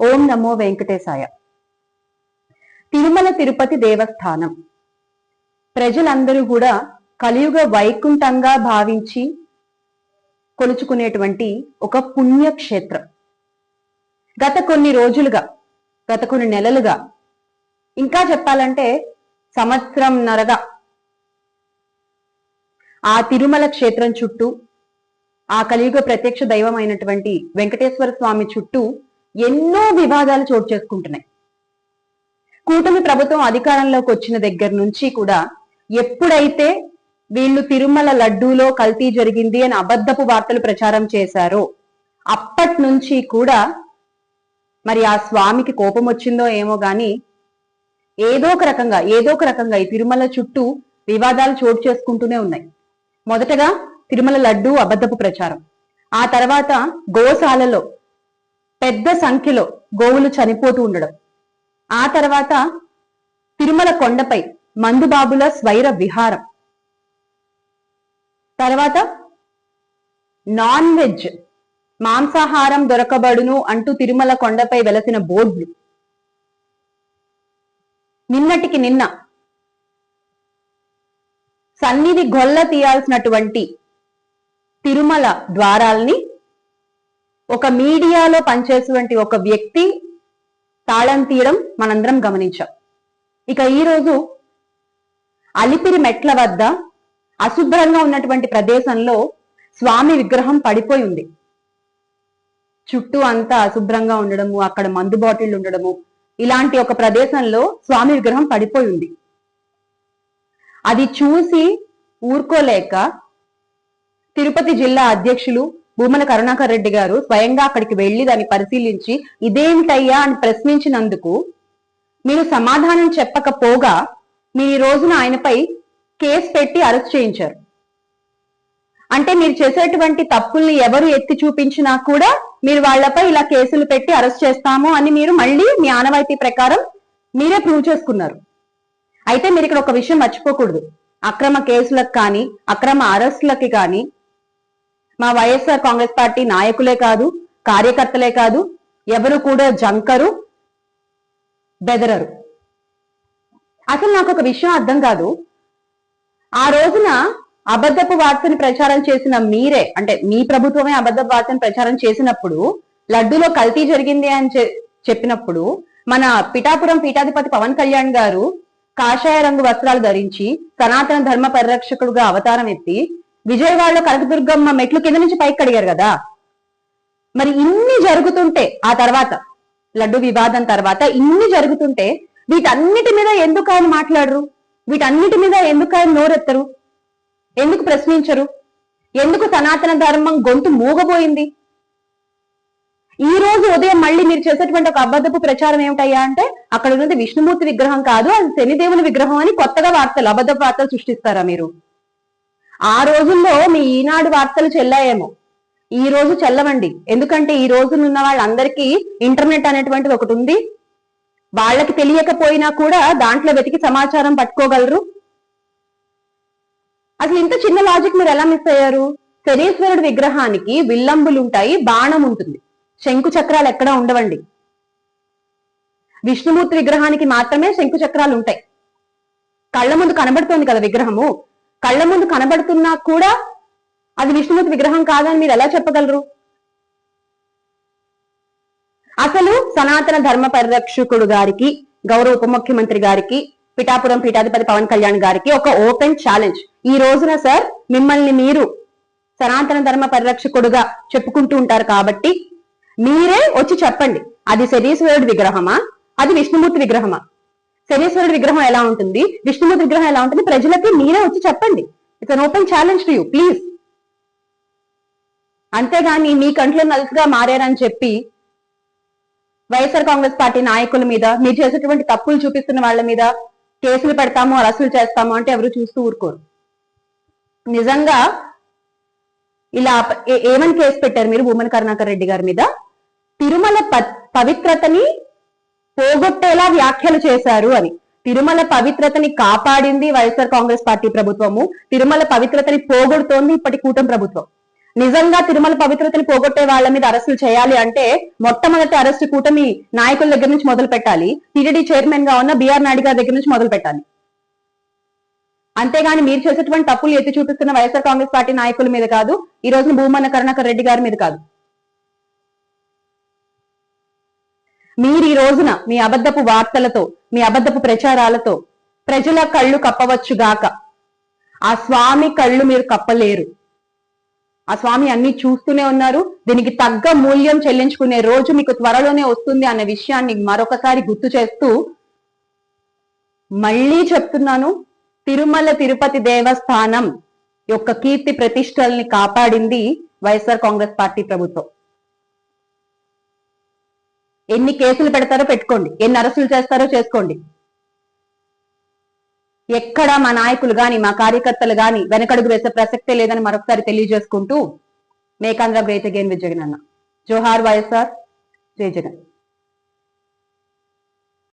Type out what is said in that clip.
ఓం నమో వెంకటేశాయ. తిరుమల తిరుపతి దేవస్థానం. ప్రజలందరూ కూడా కలియుగ వైకుంఠంగా భావించి కొలుచుకునేటువంటి ఒక పుణ్యక్షేత్రం. గత కొన్ని రోజులుగా గత కొన్ని నెలలుగా ఇంకా చెప్పాలంటే సంవత్సరం నరగా ఆ తిరుమల క్షేత్రం చుట్టూ ఆ కలియుగ ప్రత్యక్ష దైవం అయినటువంటి వెంకటేశ్వర స్వామి చుట్టూ ఎన్నో వివాదాలు చోటు చేసుకుంటున్నాయి. కూటమి ప్రభుత్వం అధికారంలోకి వచ్చిన దగ్గర నుంచి కూడా ఎప్పుడైతే వీళ్ళు తిరుమల లడ్డూలో కల్తీ జరిగింది అని అబద్ధపు వార్తలు ప్రచారం చేశారో అప్పటి నుంచి కూడా మరి ఆ స్వామికి కోపం వచ్చిందో ఏమో గాని ఏదో ఒక రకంగా ఏదో ఒక రకంగా ఈ తిరుమల చుట్టూ వివాదాలు చోటు చేసుకుంటూనే ఉన్నాయి. మొదటగా తిరుమల లడ్డు అబద్ధపు ప్రచారం. ఆ తర్వాత గోశాలలో పెద్ద సంఖ్యలో గోవులు చనిపోతూ ఉండడం. ఆ తర్వాత తిరుమల కొండపై మందుబాబుల స్వైర విహారం. తర్వాత నాన్ వెజ్ మాంసాహారం దొరకబడును అంటూ తిరుమల కొండపై వెలసిన బోర్డులు. నిన్నటికి నిన్న సన్నిధి గొల్ల తీయాల్సినటువంటి తిరుమల ద్వారాల్ని ఒక మీడియాలో పనిచేసేటువంటి ఒక వ్యక్తి తాళం తీయడం మనందరం గమనించాం. ఇక ఈ రోజు అలిపిరి మెట్ల వద్ద అశుభ్రంగా ఉన్నటువంటి ప్రదేశంలో స్వామి విగ్రహం పడిపోయి ఉంది. చుట్టూ అంతా అశుభ్రంగా ఉండడము అక్కడ మందు బాటిల్ ఉండడము ఇలాంటి ఒక ప్రదేశంలో స్వామి విగ్రహం పడిపోయి ఉంది. అది చూసి ఊరుకోలేక తిరుపతి జిల్లా అధ్యక్షులు భూమల కరుణాకర్ రెడ్డి గారు స్వయంగా అక్కడికి వెళ్ళి దాన్ని పరిశీలించి ఇదేమిటయ్యా అని ప్రశ్నించినందుకు మీరు సమాధానం చెప్పకపోగా మీరు ఈ రోజున ఆయనపై కేసు పెట్టి అరెస్ట్ చేయించారు. అంటే మీరు చేసేటువంటి తప్పుల్ని ఎవరు ఎత్తి చూపించినా కూడా మీరు వాళ్ళపై ఇలా కేసులు పెట్టి అరెస్ట్ చేస్తాము అని మీరు మళ్ళీ మీ ఆనవాయితీ ప్రకారం మీరే ప్రూవ్ చేసుకున్నారు. అయితే మీరు ఇక్కడ ఒక విషయం మర్చిపోకూడదు. అక్రమ కేసులకు కానీ అక్రమ అరెస్టులకి కానీ మా వైఎస్ఆర్ కాంగ్రెస్ పార్టీ నాయకులే కాదు కార్యకర్తలే కాదు ఎవరు కూడా జంకరు బెదరరు. అసలు నాకు ఒక విషయం అర్థం కాదు. ఆ రోజున అబద్ధపు వార్తను ప్రచారం చేసిన మీరే అంటే మీ ప్రభుత్వమే అబద్ధపు వార్తను ప్రచారం చేసినప్పుడు లడ్డూలో కల్తీ జరిగింది అని చెప్పినప్పుడు మన పిఠాపురం పీఠాధిపతి పవన్ కళ్యాణ్ గారు కాషాయ రంగు వస్త్రాలు ధరించి సనాతన ధర్మ పరిరక్షకుడుగా అవతారం ఎత్తి విజయవాడలో కనకదుర్గమ్మ మెట్లు కింద నుంచి పైకి కడిగారు కదా. మరి ఇన్ని జరుగుతుంటే ఆ తర్వాత లడ్డు వివాదం తర్వాత ఇన్ని జరుగుతుంటే వీటన్నిటి మీద ఎందుకు ఆయన మాట్లాడరు? వీటన్నిటి మీద ఎందుకు ఆయన నోరెత్తరు? ఎందుకు ప్రశ్నించరు? ఎందుకు సనాతన ధర్మం గొంతు మూగబోయింది? ఈ రోజు ఉదయం మళ్ళీ మీరు చేసేటువంటి ఒక అబద్ధపు ప్రచారం ఏమిటయ్యా అంటే అక్కడ ఉన్నది విష్ణుమూర్తి విగ్రహం కాదు అది శనిదేవుని విగ్రహం అని కొత్తగా వార్తలు అబద్ధపు వార్తలు సృష్టిస్తారా మీరు? ఆ రోజుల్లో మీ ఈనాడు వార్తలు చెల్లాయేమో. ఈ రోజు చెల్లవండి. ఎందుకంటే ఈ రోజు ఉన్న వాళ్ళందరికీ ఇంటర్నెట్ అనేటువంటిది ఒకటి ఉంది. వాళ్ళకి తెలియకపోయినా కూడా దాంట్లో వెతికి సమాచారం పట్టుకోగలరు. అసలు ఇంత చిన్న లాజిక్ మీరు ఎలా మిస్ అయ్యారు? శనీశ్వరుడు విగ్రహానికి విల్లంబులు ఉంటాయి బాణం ఉంటుంది శంకు చక్రాలు ఎక్కడా ఉండవండి. విష్ణుమూర్తి విగ్రహానికి మాత్రమే శంకు చక్రాలు ఉంటాయి కళ్ళ ముందు కనబడుతోంది కదా విగ్రహము. కళ్ళ ముందు కనబడుతున్నా కూడా అది విష్ణుమూర్తి విగ్రహం కాదని మీరు ఎలా చెప్పగలరు? అసలు సనాతన ధర్మ పరిరక్షకుడు గారికి గౌరవ ఉప ముఖ్యమంత్రి గారికి పిఠాపురం పీఠాధిపతి పవన్ కళ్యాణ్ గారికి ఒక ఓపెన్ ఛాలెంజ్. ఈ రోజున సార్ మిమ్మల్ని మీరు సనాతన ధర్మ పరిరక్షకుడుగా చెప్పుకుంటూ ఉంటారు కాబట్టి మీరే వచ్చి చెప్పండి. అది శరీశ్వరుడి విగ్రహమా? అది విష్ణుమూర్తి విగ్రహమా? శనీశ్వరుడి విగ్రహం ఎలా ఉంటుంది? విష్ణుమూర్తి విగ్రహం ఎలా ఉంటుంది? ప్రజలకి మీరే వచ్చి చెప్పండి. It's an open challenge to you please అంతేగాని మీ కంట్లో నలుసుగా మారారని చెప్పి వైఎస్ఆర్ కాంగ్రెస్ పార్టీ నాయకుల మీద మీరు చేసేటువంటి తప్పులు చూపిస్తున్న వాళ్ళ మీద కేసులు పెడతాము అరెస్టులు చేస్తాము అంటే ఎవరు చూస్తూ ఊరుకోరు. నిజంగా ఇలా ఏ- ఏమని కేసు పెట్టారు మీరు? భూమన్ కరుణాకర్ రెడ్డి గారి మీద? తిరుమల పవిత్రతని పోగొట్టేలా వ్యాఖ్యలు చేశారు అని. తిరుమల పవిత్రతని కాపాడింది వైఎస్ఆర్ కాంగ్రెస్ పార్టీ ప్రభుత్వము. తిరుమల పవిత్రతని పోగొడుతోంది ఇప్పటి కూటమి ప్రభుత్వం. నిజంగా తిరుమల పవిత్రతని పోగొట్టే వాళ్ళ మీద అరెస్టులు చేయాలి అంటే మొట్టమొదటి అరెస్ట్ కూటమి నాయకుల దగ్గర నుంచి మొదలు పెట్టాలి. టీటీడీ చైర్మన్గా ఉన్న బిఆర్ నాయుడు గారి దగ్గర నుంచి మొదలు పెట్టాలి. అంతేగాని మీరు చేసేటువంటి తప్పులు ఎత్తి చూపిస్తున్న వైఎస్ఆర్ కాంగ్రెస్ పార్టీ నాయకుల మీద కాదు ఈ రోజున భూమన్న కరుణాకర్ రెడ్డి గారి మీద కాదు. మీరు ఈ రోజున మీ అబద్ధపు వార్తలతో మీ అబద్ధపు ప్రచారాలతో ప్రజల కళ్ళు కప్పవచ్చు గాక. ఆ స్వామి కళ్ళు మీరు కప్పలేరు. ఆ స్వామి అన్ని చూస్తూనే ఉన్నారు. దీనికి తగ్గ మూల్యం చెల్లించుకునే రోజు మీకు త్వరలోనే వస్తుంది అనే విషయాన్ని మరొకసారి గుర్తు చేస్తూ మళ్ళీ చెప్తున్నాను. తిరుమల తిరుపతి దేవస్థానం యొక్క కీర్తి ప్రతిష్టల్ని కాపాడింది వైఎస్ఆర్ కాంగ్రెస్ పార్టీ ప్రభుత్వం. ఎన్ని కేసులు పెడతారో పెట్టుకోండి. ఎన్ని అరెస్టులు చేస్తారో చేసుకోండి. ఎక్కడ మా నాయకులు గాని మా కార్యకర్తలు గాని వెనకడుగు వేసే ప్రసక్తే లేదని మరొకసారి తెలియజేసుకుంటూ మేకాంధ్ర గ్రేట్ అగైన్ విత్ జగన్ అన్న జోహార్ వైఎస్ఆర్ జై జగన్.